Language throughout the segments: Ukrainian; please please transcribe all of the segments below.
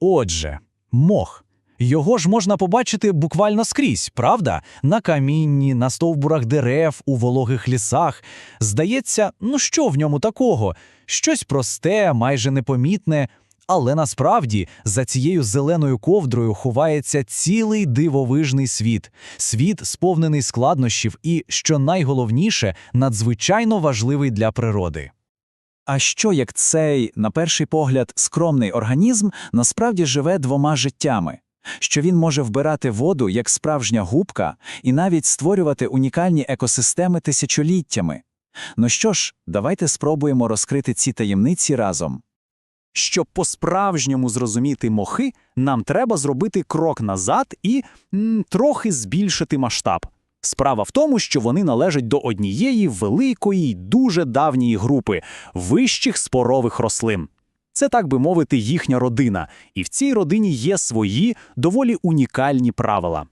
Отже, мох. Його ж можна побачити буквально скрізь, правда? На камінні, на стовбурах дерев, у вологих лісах. Здається, ну що в ньому такого? Щось просте, майже непомітне. Але насправді за цією зеленою ковдрою ховається цілий дивовижний світ, світ, сповнений складнощів і, що найголовніше, надзвичайно важливий для природи. А що як цей, на перший погляд, скромний організм насправді живе двома життями? Що він може вбирати воду як справжня губка і навіть створювати унікальні екосистеми тисячоліттями? Ну що ж, давайте спробуємо розкрити ці таємниці разом. Щоб по-справжньому зрозуміти мохи, нам треба зробити крок назад і м, трохи збільшити масштаб. Справа в тому, що вони належать до однієї великої дуже давньої групи вищих спорових рослин. Це, так би мовити, їхня родина, і в цій родині є свої доволі унікальні правила.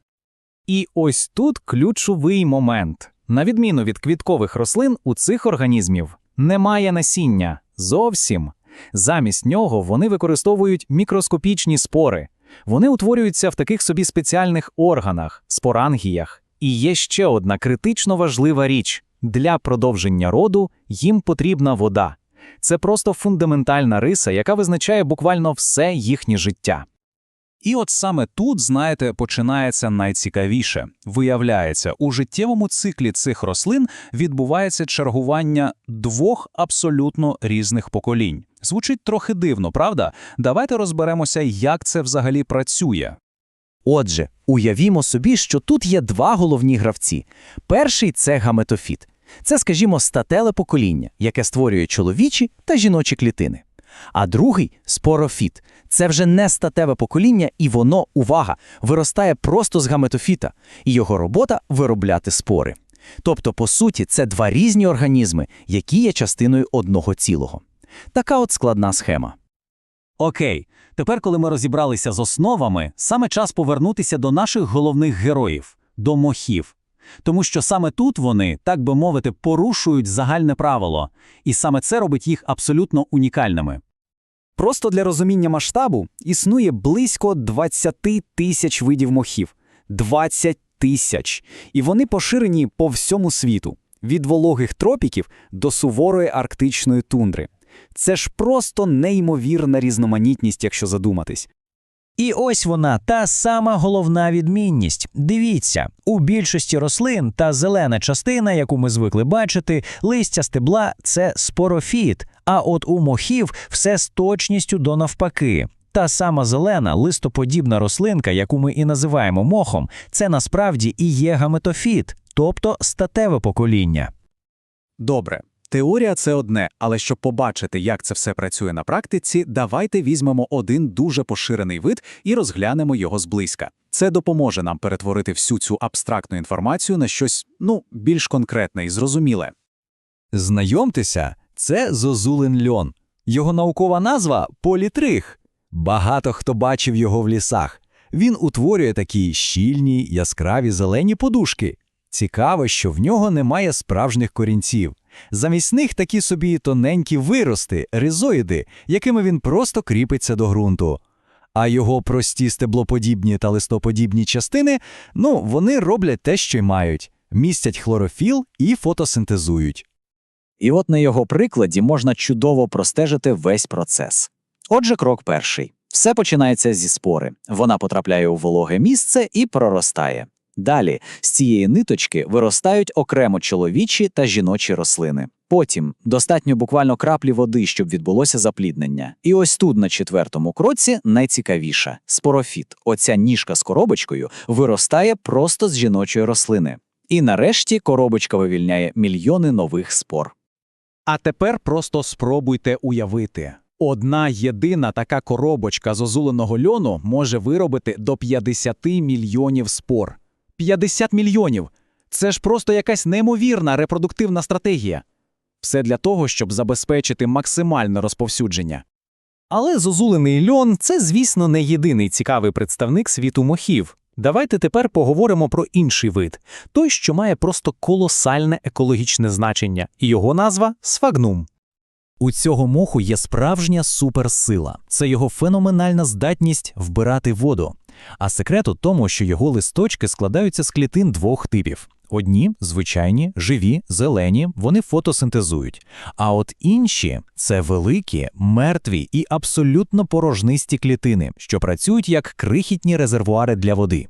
І ось тут ключовий момент. На відміну від квіткових рослин, у цих організмів немає насіння зовсім. Замість нього вони використовують мікроскопічні спори. Вони утворюються в таких собі спеціальних органах, спорангіях. І є ще одна критично важлива річ: для продовження роду їм потрібна вода. Це просто фундаментальна риса, яка визначає буквально все їхнє життя. І от саме тут, знаєте, починається найцікавіше. Виявляється, у життєвому циклі цих рослин відбувається чергування двох абсолютно різних поколінь. Звучить трохи дивно, правда? Давайте розберемося, як це взагалі працює. Отже, уявімо собі, що тут є два головні гравці. Перший це гаметофіт. Це, скажімо, стателе покоління, яке створює чоловічі та жіночі клітини. А другий спорофіт. Це вже не статеве покоління, і воно, увага, виростає просто з гаметофіта, і його робота виробляти спори. Тобто, по суті, це два різні організми, які є частиною одного цілого. Така от складна схема. Окей, тепер, коли ми розібралися з основами, саме час повернутися до наших головних героїв до мохів. Тому що саме тут вони, так би мовити, порушують загальне правило, і саме це робить їх абсолютно унікальними. Просто для розуміння масштабу існує близько 20 тисяч видів мохів. 20 тисяч. І вони поширені по всьому світу, від вологих тропіків до суворої арктичної тундри. Це ж просто неймовірна різноманітність, якщо задуматись. І ось вона, та сама головна відмінність. Дивіться, у більшості рослин та зелена частина, яку ми звикли бачити, листя стебла це спорофіт, а от у мохів все з точністю до навпаки. Та сама зелена листоподібна рослинка, яку ми і називаємо мохом, це насправді і є гаметофіт, тобто статеве покоління. Добре, теорія це одне, але щоб побачити, як це все працює на практиці, давайте візьмемо один дуже поширений вид і розглянемо його зблизька. Це допоможе нам перетворити всю цю абстрактну інформацію на щось, ну, більш конкретне і зрозуміле. Знайомтеся, це зозулин льон. Його наукова назва політрих. Багато хто бачив його в лісах. Він утворює такі щільні, яскраві зелені подушки. Цікаво, що в нього немає справжніх корінців. Замість них такі собі тоненькі вирости, ризоїди, якими він просто кріпиться до ґрунту. А його прості стеблоподібні та листоподібні частини, ну, вони роблять те, що й мають, містять хлорофіл і фотосинтезують. І от на його прикладі можна чудово простежити весь процес. Отже, крок перший. Все починається зі спори. Вона потрапляє у вологе місце і проростає. Далі з цієї ниточки виростають окремо чоловічі та жіночі рослини. Потім достатньо буквально краплі води, щоб відбулося запліднення. І ось тут, на четвертому кроці, найцікавіше спорофіт. Оця ніжка з коробочкою виростає просто з жіночої рослини. І нарешті коробочка вивільняє мільйони нових спор. А тепер просто спробуйте уявити. Одна єдина така коробочка з озуленого льону може виробити до 50 мільйонів спор. 50 мільйонів! Це ж просто якась неймовірна репродуктивна стратегія. Все для того, щоб забезпечити максимальне розповсюдження. Але зозулений льон це, звісно, не єдиний цікавий представник світу мохів. Давайте тепер поговоримо про інший вид, той, що має просто колосальне екологічне значення, і його назва сфагнум. У цього моху є справжня суперсила. Це його феноменальна здатність вбирати воду. А секрет у тому, що його листочки складаються з клітин двох типів. Одні звичайні, живі, зелені, вони фотосинтезують. А от інші це великі, мертві і абсолютно порожнисті клітини, що працюють як крихітні резервуари для води.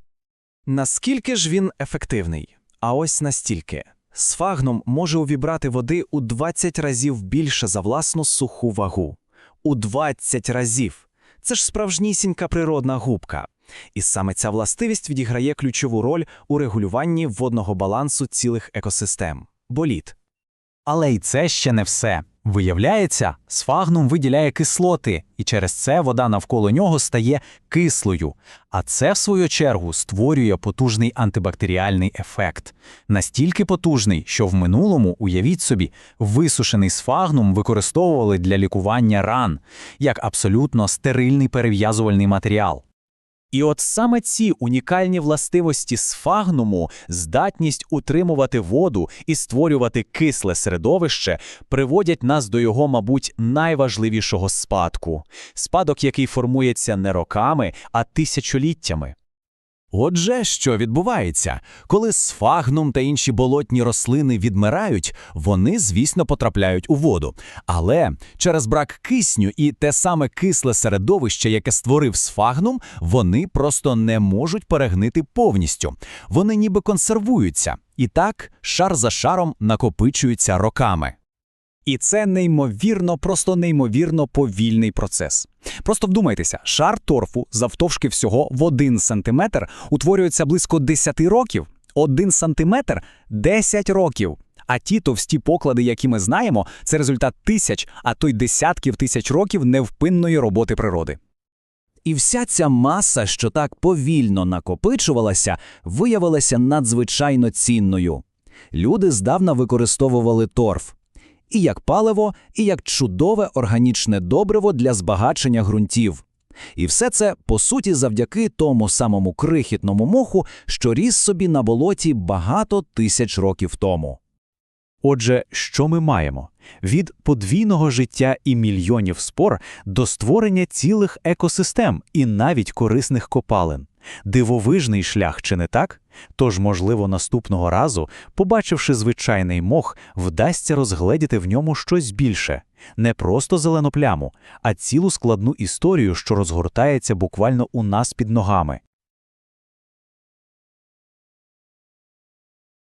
Наскільки ж він ефективний? А ось настільки. Сфагном може увібрати води у 20 разів більше за власну суху вагу. У 20 разів. Це ж справжнісінька природна губка. І саме ця властивість відіграє ключову роль у регулюванні водного балансу цілих екосистем. Боліт. Але й це ще не все. Виявляється, сфагнум виділяє кислоти, і через це вода навколо нього стає кислою. А це, в свою чергу, створює потужний антибактеріальний ефект. Настільки потужний, що в минулому, уявіть собі, висушений сфагнум використовували для лікування ран, як абсолютно стерильний перев'язувальний матеріал. І от саме ці унікальні властивості сфагнуму, здатність утримувати воду і створювати кисле середовище, приводять нас до його, мабуть, найважливішого спадку. Спадок, який формується не роками, а тисячоліттями. Отже, що відбувається? Коли сфагнум та інші болотні рослини відмирають, вони, звісно, потрапляють у воду. Але через брак кисню і те саме кисле середовище, яке створив сфагнум, вони просто не можуть перегнити повністю. Вони ніби консервуються. І так, шар за шаром накопичуються роками. І це неймовірно, просто неймовірно повільний процес. Просто вдумайтеся, шар торфу завтовшки всього в 1 сантиметр утворюється близько 10 років. 1 сантиметр – 10 років. А ті товсті поклади, які ми знаємо, це результат тисяч, а то й десятків тисяч років невпинної роботи природи. І вся ця маса, що так повільно накопичувалася, виявилася надзвичайно цінною. Люди здавна використовували торф і як паливо, і як чудове органічне добриво для збагачення ґрунтів. І все це, по суті, завдяки тому самому крихітному моху, що ріс собі на болоті багато тисяч років тому. Отже, що ми маємо? Від подвійного життя і мільйонів спор до створення цілих екосистем і навіть корисних копалин. Дивовижний шлях, чи не так? Тож, можливо, наступного разу, побачивши звичайний мох, вдасться розгледіти в ньому щось більше. Не просто зелену пляму, а цілу складну історію, що розгортається буквально у нас під ногами.